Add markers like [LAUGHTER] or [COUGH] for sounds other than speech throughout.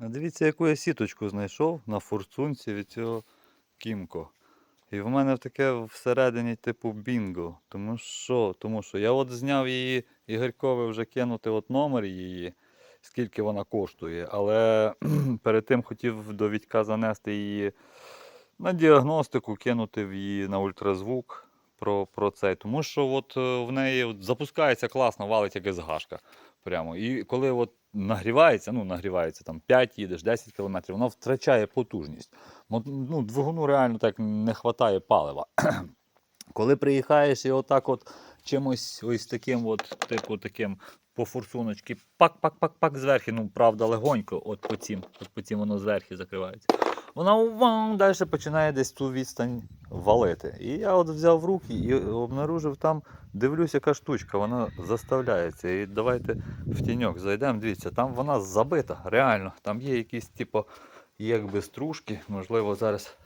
А дивіться, яку я сіточку знайшов на форсунці від цього Кімко. І в мене таке всередині типу бінго. Тому що, тому що я от зняв її Ігорькове вже кинути от номер її, скільки вона коштує. Але [CLEARS THROAT] перед тим хотів до Вітька занести її на діагностику, кинути її на ультразвук про, про це. Тому що от е, в неї от запускається класно, валить як СГшка. Прямо. І коли от нагрівається, ну нагрівається там 5 їдеш, 10 км, воно втрачає потужність. Ну, двигуну реально так не вистачає палива. [CLEARS THROAT] Коли приїхаєш і отак от чимось ось таким, от, типу таким по форсуночки, пак-пак-пак-пак зверху, ну правда, легонько, от по цим, от по цим воно зверху закривається. Вона вау, далі починає десь ту відстань валити. І я от взяв в руки і обнаружив там, дивлюсь, яка штучка, вона заставляється. І давайте в тіньок зайдемо. Дивіться, там вона забита, реально. Там є якісь, типу, якби стружки, можливо, зараз.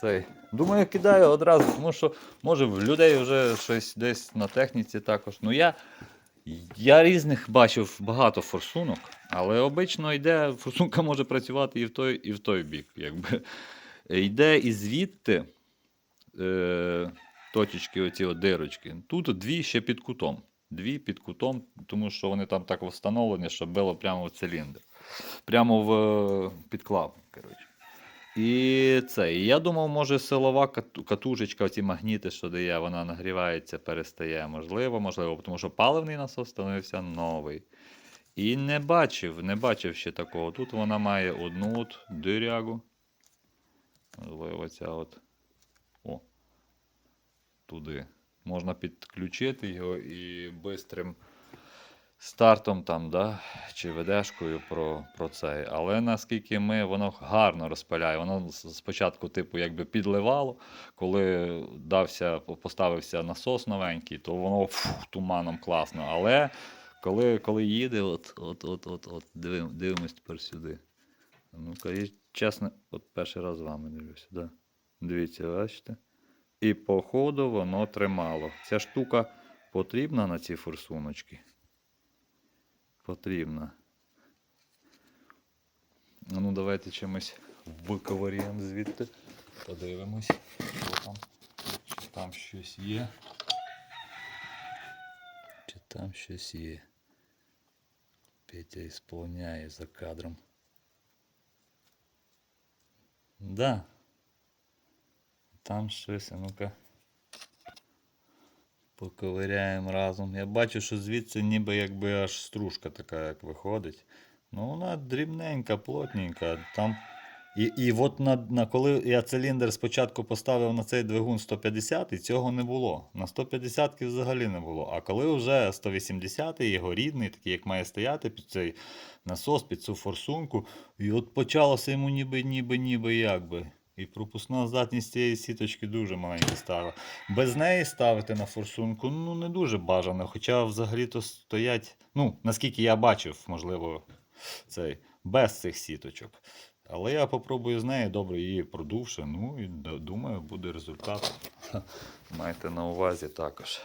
Цей. Думаю, кидаю одразу, тому що може в людей вже щось десь на техніці також. Ну я, я різних бачив багато форсунок, але обично йде, форсунка може працювати і в той, і в той бік. Якби. Йде і звідти е, точечки, оці дирочки. Тут дві ще під кутом. Дві під кутом, тому що вони там так встановлені, щоб било прямо в циліндр. Прямо в е, підклав. І це. І я думав, може силова катушечка, оці магніти, що дає, вона нагрівається, перестає. Можливо, можливо, тому що паливний насос становився новий. І не бачив, не бачив ще такого. Тут вона має одну от дирягу. Можливо, ця от. О. Туди. Можна підключити його і бистрим стартом там, да, чи ведешкою про, про цей. Але наскільки ми, воно гарно розпиляє. Воно спочатку, типу, якби підливало. Коли дався, поставився насос новенький, то воно фу, туманом класно. Але коли, коли їде, от, от, от, от, от дивимось тепер сюди. Ну-ка, і чесно, от перший раз з вами дивлюся. Да. Дивіться, бачите? І по ходу воно тримало. Ця штука потрібна на ці форсуночки. Потрібна. Ну, давайте чимось виковаріємо звідти. Подивимось, що там. Чи там щось є. Чи там щось є. Петя ісполняє за кадром. Да. Там щось, ну-ка. Поковиряємо разом. Я бачу, що звідси ніби якби аж стружка така, як виходить. Ну, вона дрібненька, плотненька. Там... І, і от на, на, коли я циліндр спочатку поставив на цей двигун 150, і цього не було. На 150 взагалі не було. А коли вже 180 його рідний, такий, як має стояти під цей насос, під цю форсунку, і от почалося йому ніби, ніби, ніби якби. І пропускна здатність цієї сіточки дуже маленька стала. Без неї ставити на форсунку ну, не дуже бажано. Хоча взагалі-то стоять, ну, наскільки я бачив, можливо, цей, без цих сіточок. Але я попробую з нею добре її продувши. Ну і думаю, буде результат. [LAUGHS] Майте на увазі також.